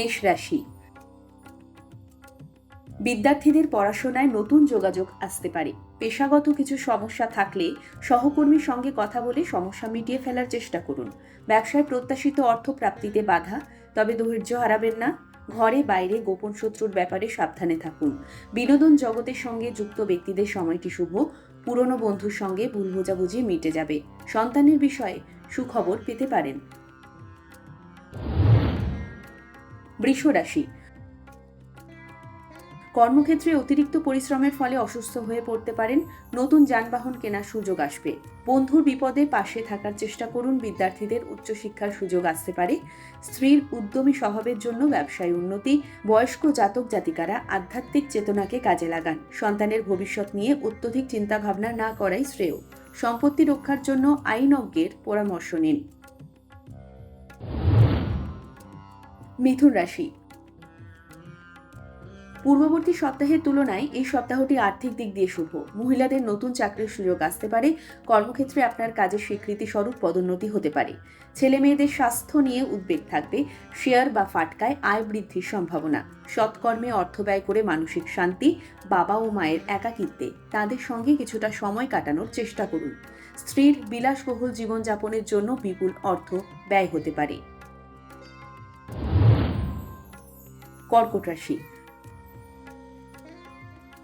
মেষ রাশি। বিদ্যার্থীদের পড়াশোনায় নতুন যোগাযোগ আসতে পারে। পেশাগত কিছু সমস্যা থাকলে সহকর্মীর সঙ্গে কথা বলে সমস্যা মিটিয়ে ফেলার চেষ্টা করুন। ব্যবসায় প্রত্যাশিত অর্থ প্রাপ্তিতে বাধা, তবে ধৈর্য হারাবেন না। ঘরে বাইরে গোপন শত্রুর ব্যাপারে সাবধানে থাকুন। বিনোদন জগতের সঙ্গে যুক্ত ব্যক্তিদের সময়টি শুভ। পুরনো বন্ধুর সঙ্গে ভুল বোঝাবুঝি মিটে যাবে। সন্তানের বিষয়ে সুখবর পেতে পারেন। বৃষ রাশি। কর্মক্ষেত্রে অতিরিক্ত পরিশ্রমের ফলে অসুস্থ হয়ে পড়তে পারেন, নতুন যানবাহন কেনার সুযোগ আসবে। বন্ধুর বিপদে পাশে থাকার চেষ্টা করুন, বিদ্যার্থীদের উচ্চশিক্ষার সুযোগ আসতে পারে। স্ত্রীর উদ্যমী স্বভাবের জন্য ব্যবসায় উন্নতি, বয়স্ক জাতক জাতিকারা আধ্যাত্মিক চেতনাকে কাজে লাগান। সন্তানের ভবিষ্যৎ নিয়ে অত্যধিক চিন্তাভাবনা না করাই শ্রেয়। সম্পত্তি রক্ষার জন্য আইনজ্ঞের পরামর্শ নিন। মিথুন রাশি। পূর্ববর্তী সপ্তাহের তুলনায় এই সপ্তাহটি আর্থিক দিক দিয়ে শুভ। মহিলাদের নতুন চাকরির সুযোগ আসতে পারে। কর্মক্ষেত্রে আপনার কাজের স্বীকৃতি স্বরূপ পদোন্নতি হতে পারে। ছেলে মেয়েদের স্বাস্থ্য নিয়ে উদ্বেগ থাকবে। শেয়ার বা ফাটকায় আয় বৃদ্ধির সম্ভাবনা। সৎকর্মে অর্থ ব্যয় করে মানসিক শান্তি, বাবা ও মায়ের একাকিত্বে। তাদের সঙ্গে কিছুটা সময় কাটানোর চেষ্টা করুন। স্ত্রীর বিলাসবহুল জীবনযাপনের জন্য বিপুল অর্থ ব্যয় হতে পারে। কর্কট রাশি।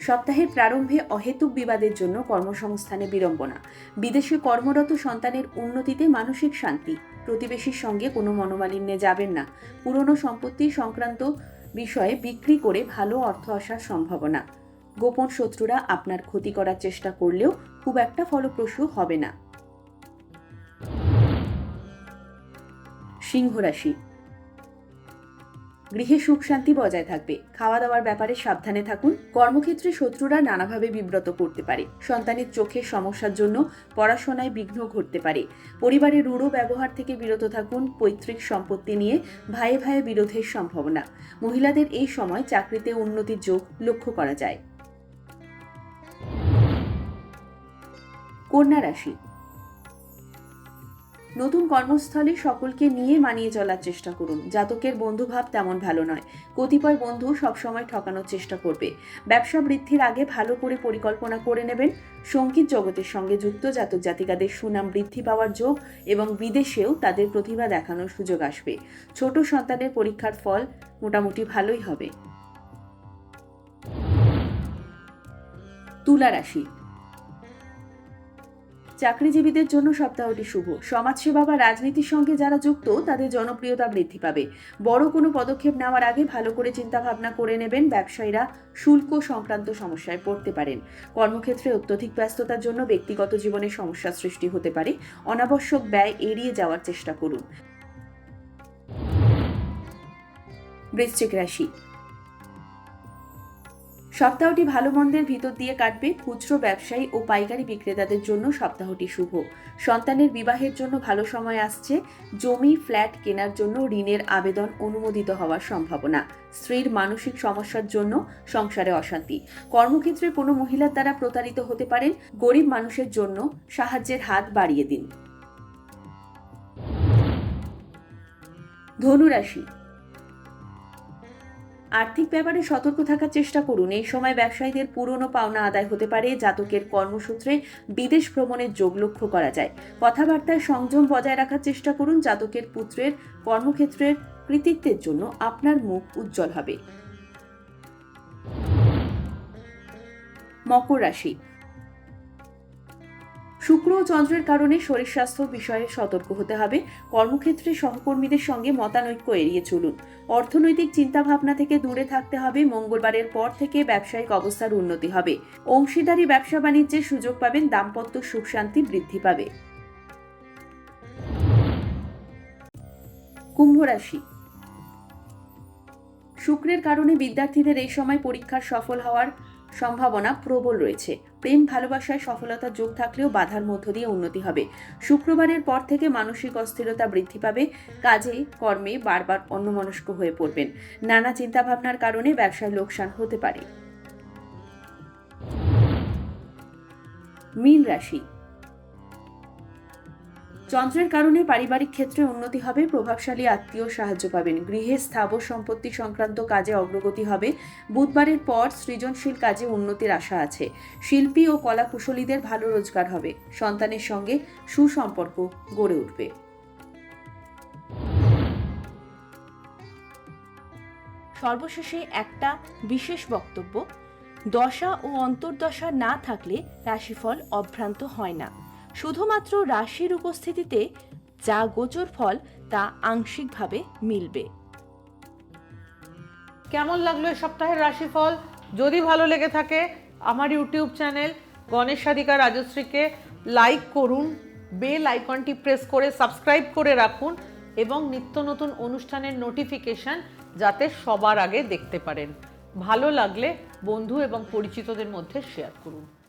সপ্তাহের প্রারম্ভে অহেতুক বিবাদের জন্য কর্মসংস্থানে বিড়ম্বনা। বিদেশে কর্মরত সন্তানের উন্নতিতে মানসিক শান্তি। প্রতিবেশীর সঙ্গে কোনো মনোমালিন্যে যাবেন না। পুরনো সম্পত্তি সংক্রান্ত বিষয়ে বিক্রি করে ভালো অর্থ আসার সম্ভাবনা। গোপন শত্রুরা আপনার ক্ষতি করার চেষ্টা করলেও খুব একটা ফলপ্রসূ হবে না। সিংহ রাশি। গৃহে সুখ শান্তি বজায় থাকবে। খাওয়া দাওয়ার ব্যাপারে সাবধানে থাকুন। কর্মক্ষেত্রে শত্রুরা নানাভাবে বিব্রত করতে পারে। সন্তানের চোখের সমস্যার জন্য পড়াশোনায় বিঘ্ন ঘটতে পারে। পরিবারের রূঢ় ব্যবহার থেকে বিরত থাকুন। পৈতৃক সম্পত্তি নিয়ে ভাইয়ে ভাইয়ে বিরোধের সম্ভাবনা। মহিলাদের এই সময় চাকরিতে উন্নতির যোগ লক্ষ্য করা যায়। কন্যা রাশি নতুন কর্মস্থলে সকলকে নিয়ে মানিয়ে চলার চেষ্টা করুন। জাতকের বন্ধুভাব তেমন ভালো নয়। কতিপয় বন্ধু সবসময় ঠকানোর চেষ্টা করবে। ব্যবসা বৃদ্ধির আগে ভালো করে পরিকল্পনা করে নেবেন। সংগীত জগতের সঙ্গে যুক্ত জাতক জাতিকাদের সুনাম বৃদ্ধি পাওয়ার যোগ এবং বিদেশেও তাদের প্রতিভা দেখানোর সুযোগ আসবে। ছোট সন্তানের পরীক্ষার ফল মোটামুটি ভালোই হবে। তুলা রাশি চাকরিজীবীদের জন্য সপ্তাহটি শুভ। সমাজসেবা বা রাজনীতির সঙ্গে যারা যুক্ত, তাদের জনপ্রিয়তা বৃদ্ধি পাবে। বড় কোনো পদক্ষেপ নেওয়ার আগে ভালো করে চিন্তা ভাবনা করে নেবেন ব্যবসায়ীরা শুল্ক সংক্রান্ত সমস্যায় পড়তে পারেন। কর্মক্ষেত্রে অত্যধিক ব্যস্ততার জন্য ব্যক্তিগত জীবনে সমস্যা সৃষ্টি হতে পারে। অনাবশ্যক ব্যয় এড়িয়ে যাওয়ার চেষ্টা করুন। বৃশ্চিক রাশি সপ্তাহটি ভালো মন্দের ভিতর দিয়ে কাটবে খুচরো ব্যবসায়ী ও পাইকারি বিক্রেতাদের জন্য সপ্তাহটি শুভ। সন্তানের বিবাহের জন্য ভালো সময় আসছে, জমি, ফ্ল্যাট কেনার জন্য ঋণের আবেদন অনুমোদিত হওয়ার সম্ভাবনা। স্ত্রীর মানসিক সমস্যার জন্য সংসারে অশান্তি। কর্মক্ষেত্রে কোনো মহিলার দ্বারা প্রতারিত হতে পারেন, গরিব মানুষের জন্য সাহায্যের হাত বাড়িয়ে দিন। ধনুরাশি আর্থিক ব্যাপারে সতর্ক থাকার চেষ্টা করুন। এই সময় ব্যবসায়ীদের পুরনো পাওনা আদায় হতে পারে। জাতকের কর্মসূত্রে বিদেশ ভ্রমণের যোগ লক্ষ্য করা যায়। কথাবার্তায় সংযম বজায় রাখার চেষ্টা করুন। জাতকের পুত্রের কর্মক্ষেত্রের কৃতিত্বের জন্য আপনার মুখ উজ্জ্বল হবে। মকর রাশি শুক্র ও চন্দ্রের কারণে শরীর স্বাস্থ্য বিষয়ে সতর্ক হতে হবে। কর্মক্ষেত্রে সহকর্মীদের সঙ্গে মতানৈক্য এড়িয়ে চলুন। অর্থনৈতিক চিন্তাভাবনা থেকে দূরে থাকতে হবে। মঙ্গলবারের পর থেকে ব্যবসায়িক অবস্থার উন্নতি হবে। অংশীদারি ব্যবসা বাণিজ্যের সুযোগ পাবেন। দাম্পত্য সুখ শান্তি বৃদ্ধি পাবে। কুম্ভ রাশি। শুক্রের কারণে বিদ্যার্থীদের এই সময় পরীক্ষার সফল হওয়ার সম্ভাবনা প্রবল রয়েছে। প্রেম, ভালোবাসায় সফলতা যোগ থাকলেও বাধার মধ্য দিয়ে উন্নতি হবে। শুক্রবারের পর থেকে মানসিক অস্থিরতা বৃদ্ধি পাবে। কাজে, কর্মে বারবার অন্যমনস্ক হয়ে পড়বেন। নানা চিন্তাভাবনার কারণে ব্যবসায় লোকসান হতে পারে। মীন রাশি চন্দ্রের কারণে পারিবারিক ক্ষেত্রে উন্নতি হবে, প্রভাবশালী আত্মীয় সাহায্য পাবেন। গৃহে স্থাবর সম্পত্তি সংক্রান্ত কাজে অগ্রগতি হবে। বুধবারের পর সৃজনশীল কাজে উন্নতির আশা আছে। শিল্পী ও কলা কুশলীদের ভালো রোজগার হবে। সন্তানের সঙ্গে সুসম্পর্ক গড়ে উঠবে। সর্বশেষে একটা বিশেষ বক্তব্য, দশা ও অন্তর্দশা না থাকলে রাশিফল অভ্রান্ত হয় না। শুধুমাত্র রাশির উপস্থিতিতে যা গোচর ফল তা আংশিকভাবে মিলবে। কেমন লাগল এই সপ্তাহের রাশিফল? যদি ভালো লেগে থাকে, আমার ইউটিউব চ্যানেল গণেশ সাধিকা রাজশ্রীকে লাইক করুন, বেল আইকনটি প্রেস করে সাবস্ক্রাইব করে রাখুন এবং নিত্য নতুন অনুষ্ঠানের নোটিফিকেশন যাতে সবার আগে দেখতে পারেন। ভালো লাগলে বন্ধু এবং পরিচিতদের মধ্যে শেয়ার করুন।